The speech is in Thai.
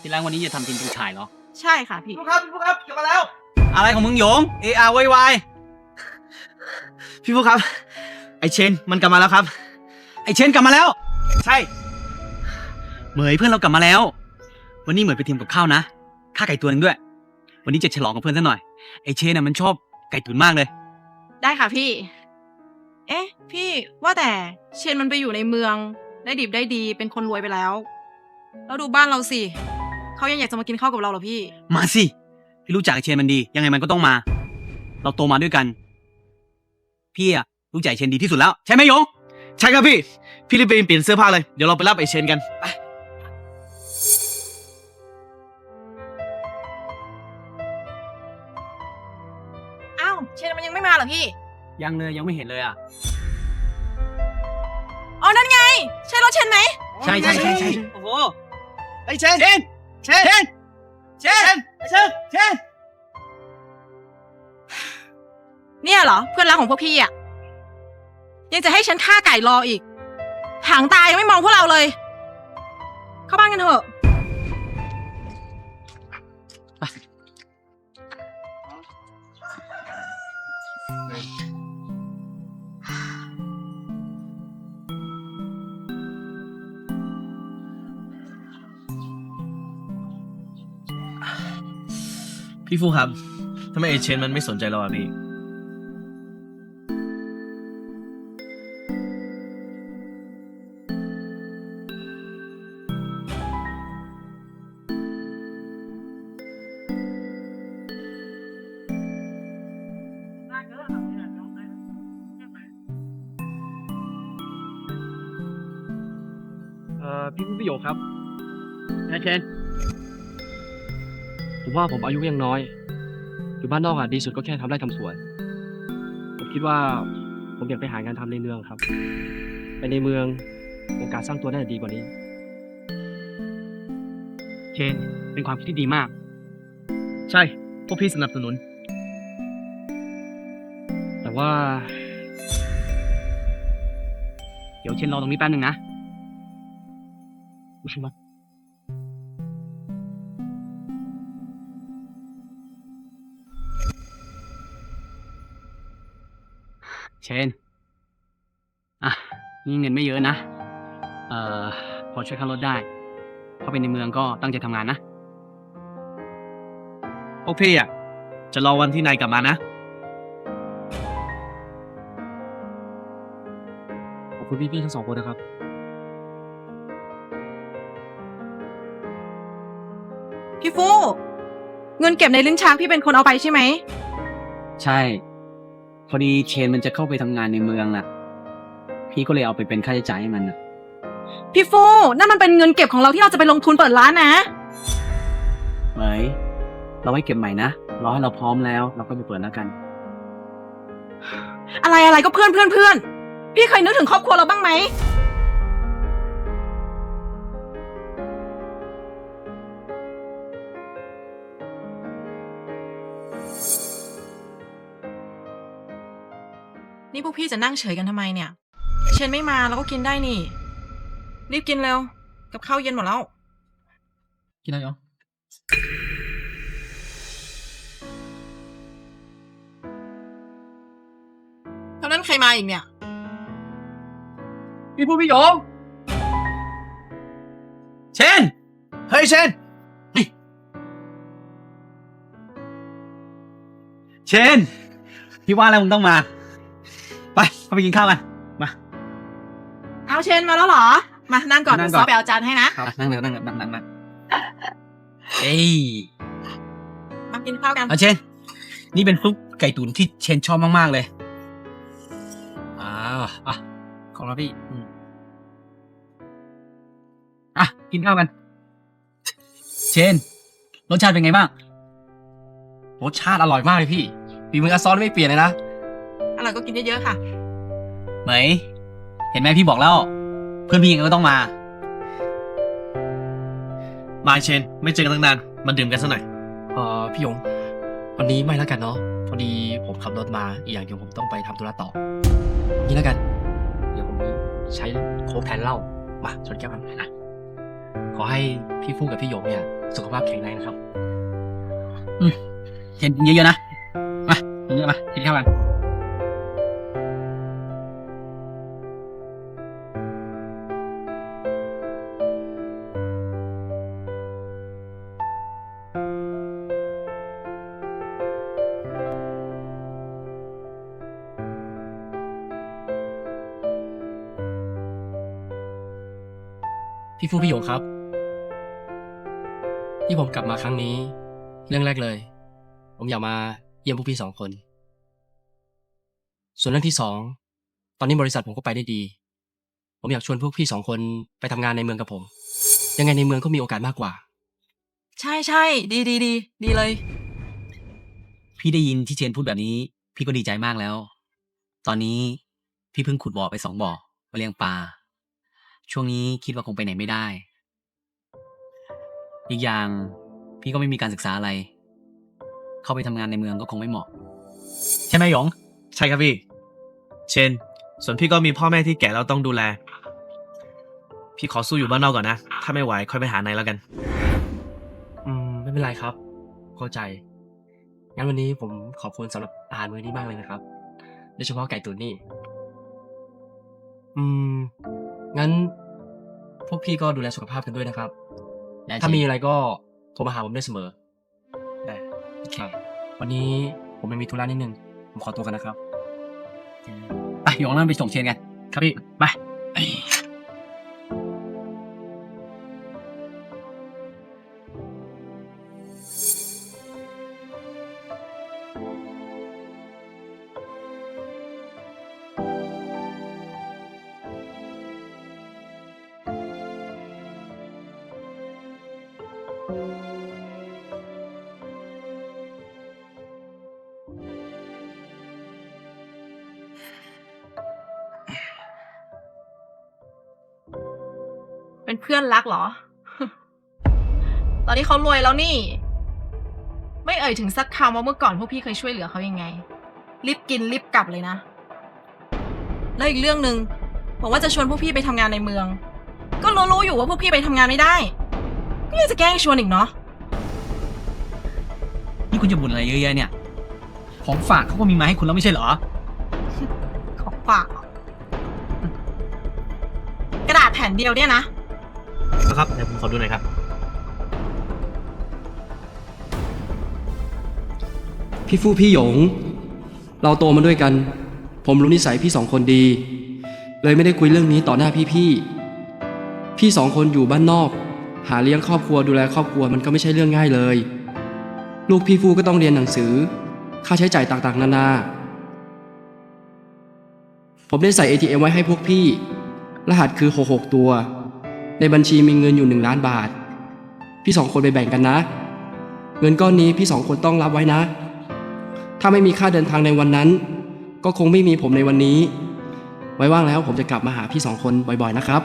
ที่แรกวันนี้จะทำทีมผู้ชายเหรอ ใช่ค่ะพี่ พี่ฟุกครับพี่ฟุกครับกลับมาแล้ว อะไรของมึงหยง เออาร์วยวายพี่ฟุกครับ ไอเชนมันกลับมาแล้วครับ ไอเชนกลับมาแล้ว ใช่ เหมยเพื่อนเรากลับมาแล้ว วันนี้เหมยไปเตรียมกับข้าวนะข้าไก่ตัวหนึงด้วย วันนี้จะฉลองกับเพื่อนซะหน่อย ไอเชนน่ะมันชอบไก่ตุ๋นมากเลย ได้ค่ะพี่ เอ๊ะ พี่ว่าแต่เชนมันไปอยู่ในเมือง ได้ดิบได้ดีเป็นคนรวยไปแล้ว แล้วดูบ้านเราสิ เขายังอยากจะมากินข้าวกับเราเหรอพี่ มาสิ พี่รู้จักไอเชนมันดี ยังไงมันก็ต้องมา เราโตมาด้วยกัน พี่อะรู้จักไอ้เชนดีที่สุดแล้ว ใช่ไหมหยง ใช่ครับพี่ พี่รีบไปเปลี่ยนเสื้อผ้าเลย เดี๋ยวเราไปรับไอเชนกันไปอ้าว เชนมันยังไม่มาเหรอพี่ ยังเลยยังไม่เห็นเลยอะ อ๋อ นั่นไง ใช่รถเชนไหม ใช่ใช่ใช่ใช่ โอ้โห ไอเชนเชน เชนเชนเชนเชนเชนเนี่ยเหรอ เพื่อนรักของพวกพี่อะ ยังจะให้ฉันฆ่าไก่รออีก หางตายังไม่มองพวกเราเลย เข้าบ้านกันเถอะ พี่ฟุกครับทำไมไอเชนมันไม่สนใจเราอะพี่ เอ่อพี่ผู้ประโยคครับนายเชน ผมว่าผมอายุยังน้อย อยู่บ้านนอกอะดีสุดก็แค่ทำไร่ทำสวน ผมคิดว่าผมอยากไปหางานทำในเมืองครับ ไปในเมืองโอกาสสร้างตัวน่าจะดีกว่านี้เชนเป็นความคิดที่ดีมาก ใช่ พวกพี่สนับสนุน แต่ว่าเดี๋ยวเชนรอตรงนี้แป๊บนึงนะเชนอะนี่เงินไม่เยอะนะ เอ่อ พอช่วยค่ารถได้เข้าไปในเมืองก็ตั้งใจทำงานนะพวกพี่อะ จะรอวันที่นายกลับมานะ ขอบคุณพี่ๆทั้งสองคนนะครับ พี่ฟู เงินเก็บในลิ้นชักพี่เป็นคนเอาไปใช่ไหม ใช่ พอดีเชนมันจะเข้าไปทำงานในเมืองน่ะ พี่ก็เลยเอาไปเป็นค่าใช้จ่ายให้มันน่ะ พี่ฟูนั่นมันเป็นเงินเก็บของเราที่เราจะไปลงทุนเปิดร้านนะเหมยเราไว้เก็บใหม่นะรอให้เราพร้อมแล้ว เราก็ไปเปิดแล้วกัน อะไรอะไรก็เพื่อนเพื่อนเพื่อนพี่เคยนึกถึงครอบครัวเราบ้างไหม นี่พวกพี่จะนั่งเฉยกันทำไมเนี่ย เชนไม่มาเราก็กินได้นี่ รีบกินเร็ว กับข้าวเย็นหมดแล้ว กินอะไรอ๋อเท่านั้นใครมาอีกเนี่ย พี่พูดพี่หยงเชน เฮ้ยเชนเชน พี่ว่าแล้วมึงต้องมา ไปเข้าไปกินข้าวกันมา เอาเชนมาแล้วเหรอ มานั่งก่อนนั่เดี๋ยวงก่อนซอไปเอาจานให้นะ อะนั่งเลยนั่งเลยนั่งนั่งนั่งเอ้ยมากินข้าวกัน เอาเชนนี่เป็นซุปไก่ตุ๋นที่เชนชอบมากๆเลยอ่าอะของเราพี่อืมอะกินข้าวกัน เชนรสชาติเป็นไงบ้างรสชาติอร่อยมากเลยพี่ฝีมืออาซอนไม่เปลี่ยนเลยนะ อร่อยก็กินเยอะๆค่ะ ไหม เห็นไหมพี่บอกแล้ว เพื่อนพี่ยังไงก็ต้องมา มาเชน ไม่เจอกันตั้งนานมาดื่มกันสักหน่อยเอ่อพี่หยง วันนี้ไม่แล้วกันเนาะ พอดีผมขับรถมาอีกอย่างเดียวผมต้องไปทำธุระต่อนี่แล้วกัน เดี๋ยวผมใช้โค้กแทนเหล้า มาชนแก้วกันนะขอให้พี่ฟู่กับพี่หยงเนี่ย สุขภาพแข็งแรงนะครับเชนกินเยอะๆนะ มากินเยอะมากินข้าวกัน พี่ฟูพี่หยงครับ ที่ผมกลับมาครั้งนี้ เรื่องแรกเลย ผมอยากมาเยี่ยมพวกพี่สองคน ส่วนเรื่องที่สองตอนนี้บริษัทผมก็ไปได้ดี ผมอยากชวนพวกพี่สองคนไปทำงานในเมืองกับผม ยังไงในเมืองก็มีโอกาสมากกว่า ใช่ใช่ดีดีดีดีเลย พี่ได้ยินที่เชนพูดแบบนี้ พี่ก็ดีใจมากแล้ว ตอนนี้พี่เพิ่งขุดบ่อไปสองบ่อมาเลี้ยงปลา ช่วงนี้คิดว่าคงไปไหนไม่ได้ อีกอย่างพี่ก็ไม่มีการศึกษาอะไร เข้าไปทำงานในเมืองก็คงไม่เหมาะ ใช่ไหมหยง ใช่ครับพี่ เชน ส่วนพี่ก็มีพ่อแม่ที่แก่แล้วต้องดูแล พี่ขอสู้อยู่บ้านนอกก่อนนะ ถ้าไม่ไหวค่อยไปหาในแล้วกัน อืม ไม่เป็นไรครับ เข้าใจ งั้นวันนี้ผมขอบคุณสำหรับอาหารมื้อนี้มากเลยนะครับ โดยเฉพาะไก่ตุ๋นนี่ อืม งั้นพวกพี่ก็ดูแลสุขภาพกันด้วยนะครับ ได้ถ้าสิมีอะไรก็โทรมาหาผมได้เสมอ ได้ครับ วันนี้ผมยังมีธุระนิดนึง ผมขอตัวกันนะครับไปหยงนั่นไปส่งเชนกัน ครับพี่ ไป เป็นเพื่อนรักเหรอ ตอนนี้เขารวยแล้วนี่ ไม่เอ่ยถึงสักคำว่าเมื่อก่อนพวกพี่เคยช่วยเหลือเขายังไง รีบกินรีบกลับเลยนะ แล้วอีกเรื่องหนึ่งบอกว่าจะชวนพวกพี่ไปทำงานในเมือง ก็รู้ๆอยู่ว่าพวกพี่ไปทำงานไม่ได้ ก็ยังจะแกล้งชวนอีกเนาะ นี่คุณจะบ่นอะไรเยอะแยะเนี่ย ของฝากเขาก็มีมาให้คุณแล้วไม่ใช่เหรอ ของฝากเหรอกระดาษแผ่นเดียวเนี่ยนะนะ ครับเดี๋ยวผมขอดูหน่อยครับ พี่ฟู่พี่หยง เราโตมาด้วยกัน ผมรู้นิสัยพี่สองคนดี เลยไม่ได้คุยเรื่องนี้ต่อหน้าพี่พี่ๆพี่สองคนอยู่บ้านนอก หาเลี้ยงครอบครัวดูแลครอบครัวมันก็ไม่ใช่เรื่องง่ายเลย ลูกพี่ฟูก็ต้องเรียนหนังสือ ค่าใช้จ่ายต่างๆ นานา ผมได้ใส่ ATM ไว้ให้พวกพี่ รหัสคือ 66 ตัว ในบัญชีมีเงินอยู่ 1 ล้านบาท พี่สองคนไปแบ่งกันนะ เงินก้อนนี้พี่สองคนต้องรับไว้นะ ถ้าไม่มีค่าเดินทางในวันนั้น ก็คงไม่มีผมในวันนี้ ไว้ว่างแล้วผมจะกลับมาหาพี่สองคนบ่อยๆนะครับ